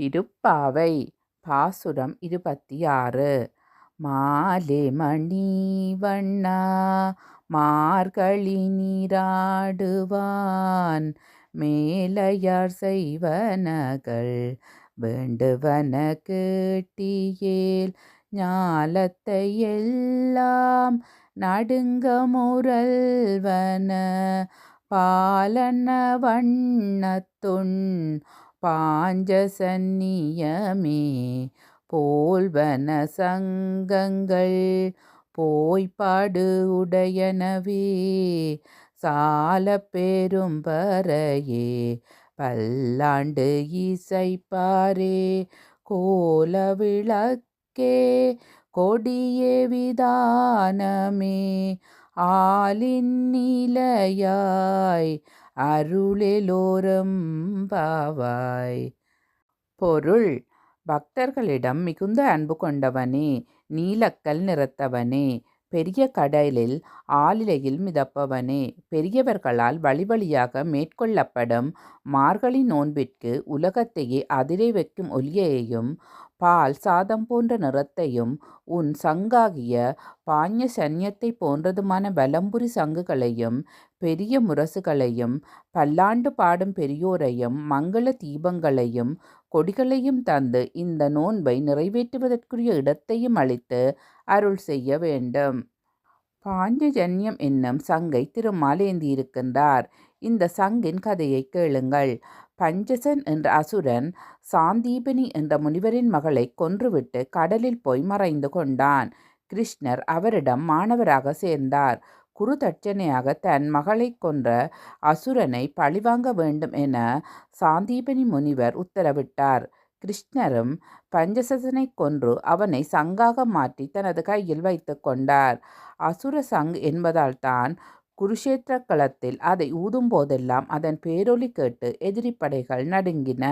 திருப்பாவை. பாசுரம் இருபத்தி ஆறு மாலை மணி வண்ணா மார்கழி நீராடுவான். மேலையார் செய்வனகள் வேண்டுவன கேட்டியேல் ஞாலத்தை எல்லாம் நடுங்க முரல்வன. பாலன வண்ணத்துண் பாஞ்சசன்னியமே. போல்வன சங்கங்கள் போய்பாடு உடையனவே. சால பெரும் பறையே பல்லாண்டு இசைப்பாரே. கோல விளக்கே கொடியே விதானமே. ஆலின் நிலையாய் அருளெலோரம் பாவாய். பொருள் பக்தர்களிடம் மிகுந்த அன்பு கொண்டவனே நீலக்கல் நிறத்தவனே பெரிய கடலில் ஆளிலையில் மிதப்பவனே பெரியவர்களால் வழிவழியாக மேற்கொள்ளப்படும் மார்கழி நோன்பிற்கு உலகத்தையே அதிரை வைக்கும் ஒலியையும் பால் சாதம் போன்ற நிறத்தையும் உன் சங்காகிய பாஞ்ச சன்யத்தை போன்றதுமான வலம்புரி சங்குகளையும் பெரிய முரசுகளையும் பல்லாண்டு பாடும் பெரியோரையும் மங்கள தீபங்களையும் கொடிகளையும் தந்து இந்த நோன்பை நிறைவேற்றுவதற்குரிய இடத்தையும் அளித்து அருள் செய்ய வேண்டும். பாஞ்சஜன்யம் என்னும் சங்கை திருமால் ஏந்தியிருக்கின்றார் இந்த சங்கின் கதையை கேளுங்கள். பஞ்சசன் என்ற அசுரன் சாந்தீபனி என்ற முனிவரின் மகளை கொன்றுவிட்டு கடலில் போய் மறைந்து கொண்டான். கிருஷ்ணர் அவரிடம் மாணவராக சேர்ந்தார். குரு தட்சணையாக தன் மகளை கொன்ற அசுரனை பழிவாங்க வேண்டும் என சாந்தீபனி முனிவர் உத்தரவிட்டார். கிருஷ்ணரும் பஞ்சசசனை கொன்று அவனை சங்காக மாற்றி தனது கையில் வைத்து கொண்டார். அசுர சங் என்பதால் தான் குருஷேத்திர களத்தில் அதை ஊதும் போதெல்லாம் அதன் பேரொலி கேட்டு எதிரிப்படைகள் நடுங்கின.